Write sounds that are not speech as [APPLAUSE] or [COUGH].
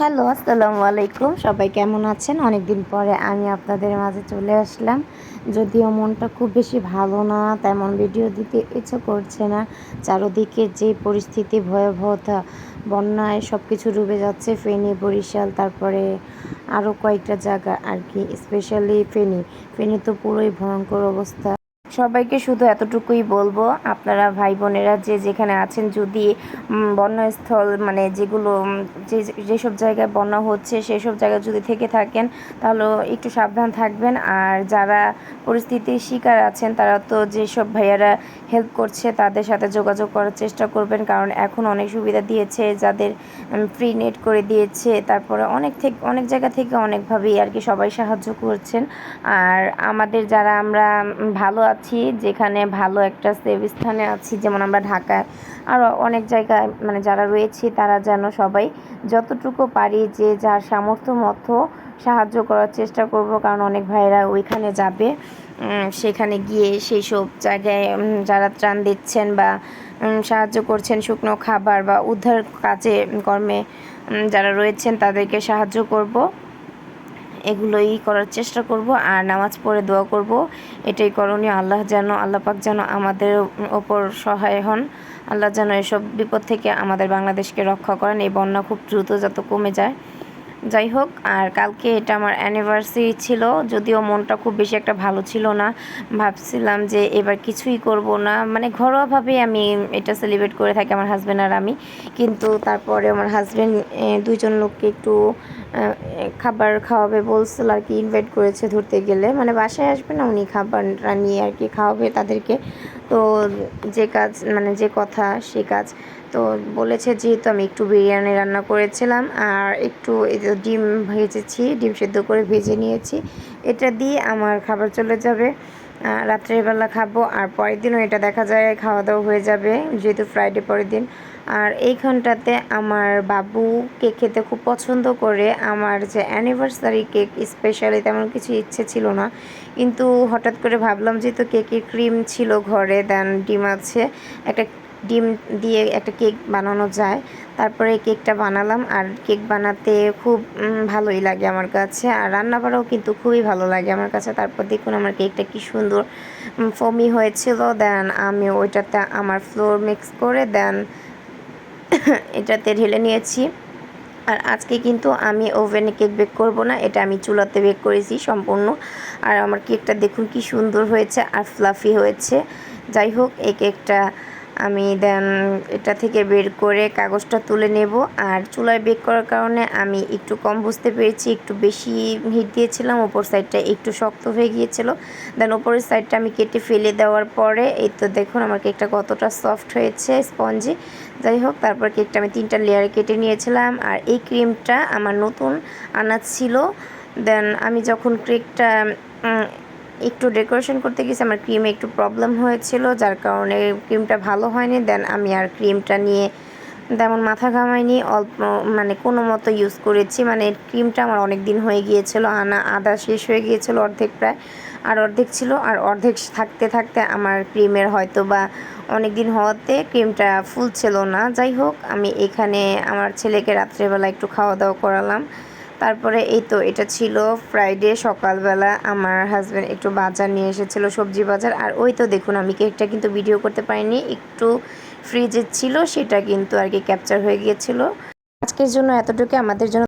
Hello, আসসালামু আলাইকুম। সবাই কেমন আছেন? অনেক দিন পরে আমি আপনাদের মাঝে চলে আসলাম। যদিও মনটা খুব বেশি ভালো না, তেমন ভিডিও দিতে ইচ্ছে করছে না। চারোদিকে যে পরিস্থিতি, ভয়াবহতা, বন্যায় সব কিছু ডুবে যাচ্ছে, ফেনী, বরিশাল, তারপরে আরও কয়েকটা জায়গা আর কি স্পেশালি ফেনী। ফেনী তো পুরোই ভয়ঙ্কর অবস্থা। সবাইকে শুধু এতটুকুই বলব, আপনারা ভাই বোনেরা যে যেখানে আছেন, যদি বন্যাস্থল মানে যেগুলো যে, যেসব জায়গায় বন্যা হচ্ছে, সেসব জায়গায় যদি থেকে থাকেন, তাহলে একটু সাবধান থাকবেন। আর যারা পরিস্থিতির শিকার আছেন, তারা তো যেসব ভাইয়ারা হেল্প করছে, তাদের সাথে যোগাযোগ করার চেষ্টা করবেন। কারণ এখন অনেক সুবিধা দিয়েছে, যাদের ফ্রি নেট করে দিয়েছে। তারপরে অনেক থেকে অনেক জায়গা থেকে অনেকভাবেই আর কি সবাই সাহায্য করছেন। আর আমাদের যারা আমরা ভালো আছি যেখানে ভালো একটা সেভ স্থানে আছি, যেমন আমরা ঢাকায়। আর অনেক জায়গায় মানে যারা রয়েছি, তারা যেন সবাই যতটুকু পারি যে যার সামর্থ্য মতো সাহায্য করার চেষ্টা করব, কারণ অনেক ভাইরা ওইখানে যাবে সেখানে গিয়ে সেই সব জায়গায় যারা ত্রাণ দিচ্ছেন বা সাহায্য করছেন শুকনো খাবার বা উদ্ধার কাজে, কর্মে যারা রয়েছেন তাদেরকে সাহায্য করব। এগুলোই করার চেষ্টা করব আর নামাজ পড়ে দোয়া করব। এটাই করণীয়। আল্লাহ যেন, আল্লাহ পাক যেন আমাদের ওপর সহায় হন। আল্লাহ যেন এসব বিপদ থেকে আমাদের বাংলাদেশকে রক্ষা করেন। এই বন্যা খুব দ্রুত যত কমে যায়। যাই হোক আর কালকে এটা আমার অ্যানিভার্সারি ছিল, যদিও মনটা খুব বেশি একটা ভালো ছিল না। ভাবছিলাম যে এবার কিছুই করব না মানে ঘরোয়াভাবেই আমি এটা সেলিব্রেট করে থাকি আমার হাজব্যান্ড আর আমি। কিন্তু তারপরে আমার হাজব্যান্ড দুইজন লোককে একটু খাবার খাওয়াবে বলছিল আর কি ইনভাইট করেছে ধরতে গেলে। মানে বাসায় আসবে না, উনি খাবার নিয়ে আর কি খাওয়াবে তাদেরকে। তো যে কাজ মানে যে কথা, সে কাজ। তো বলেছে যেহেতু আমি একটু বিরিয়ানি রান্না করেছিলাম, আর একটু ডিম ভেজেছি, ডিম সেদ্ধ করে ভেজে নিয়েছি। এটা দিয়ে আমার খাবার চলে যাবে। রাত্রেবেলা খাব। আর পরের দিনও এটা দেখা যায় খাওয়া দাওয়া হয়ে যাবে, যেহেতু ফ্রাইডে পরের দিন। আর এইখানটাতে আমার বাবু কেক খেতে খুব পছন্দ করে। আমার যে অ্যানিভার্সারি কেক স্পেশালি তেমন কিছু ইচ্ছে ছিল না। কিন্তু হঠাৎ করে ভাবলাম যে তো কেকের ক্রিম ছিল ঘরে দেন ডিম আছে, একটা ডিম দিয়ে একটা কেক বানানো যায়। তারপরে কেকটা বানালাম আর কেক বানাতে খুব ভালোই লাগে আমার কাছে। আর রান্না করাও কিন্তু খুবই ভালো লাগে আমার কাছে। তারপর দেখুন আমার কেকটা কি সুন্দর ফমি হয়েছিল। দেন আমি ওইটাতে আমার ফ্লোর মিক্স করে দেন [COUGHS] এটাতে ঢেলে নিয়েছি। আর আজকে কিন্তু আমি ওভেনে কেক বেক করব না, এটা আমি চুলাতে বেক করেছি সম্পূর্ণ। আর আমার কেকটা দেখুন কি সুন্দর হয়েছে আর ফ্লাফি হয়েছে। যাই হোক, এই কেকটা আমি দেন এটা থেকে বের করে কাগজটা তুলে নেব। আর চুলায় বেক করার কারণে আমি একটু কম বুঝতে পেরেছি, একটু বেশি হিট দিয়েছিলাম, ওপর সাইডটা একটু শক্ত হয়ে গিয়েছিল। দেন ওপরের সাইডটা আমি কেটে ফেলে দেওয়ার পরে, এই তো দেখুন আমার কেকটা কতটা সফট হয়েছে স্পঞ্জি যাই হোক, তারপর কেকটা আমি তিনটা লেয়ারে কেটে নিয়েছিলাম। আর এই ক্রিমটা আমার নতুন আনা ছিল। দেন আমি যখন কেকটা একটু ডেকোরেশন করতে গেছি, আমার ক্রিমে একটু প্রবলেম হয়েছিল, যার কারণে ক্রিমটা ভালো হয়নি দেন আমি আর ক্রিমটা নিয়ে তেমন মাথা ঘামাইনি, অল্প মানে কোনো মতো ইউজ করেছি মানে ক্রিমটা আমার অনেক দিন হয়ে গিয়েছিল, আনা, আদা শেষ হয়ে গিয়েছিল অর্ধেক প্রায়, আর অর্ধেক ছিল, আর অর্ধেক থাকতে থাকতে আমার ক্রিমের হয়তো বা অনেক দিন হওয়াতে ক্রিমটা ফুল ছিল না, যাই হোক, আমি এখানে আমার ছেলেকে রাত্রেবেলা একটু খাওয়া দাওয়া করালাম তারপরে এই তো এটা ছিল ফ্রাইডে সকালবেলা। আমার হাজব্যান্ড একটু বাজার নিয়ে এসেছিল, সবজি বাজার। আর ওই তো দেখুন, আমি কেকটা কিন্তু ভিডিও করতে পারিনি। একটু ফ্রিজে ছিল, সেটা কিন্তু আর কি ক্যাপচার হয়ে গিয়েছিল। আজকের জন্য এতটুকু আমাদের জন্য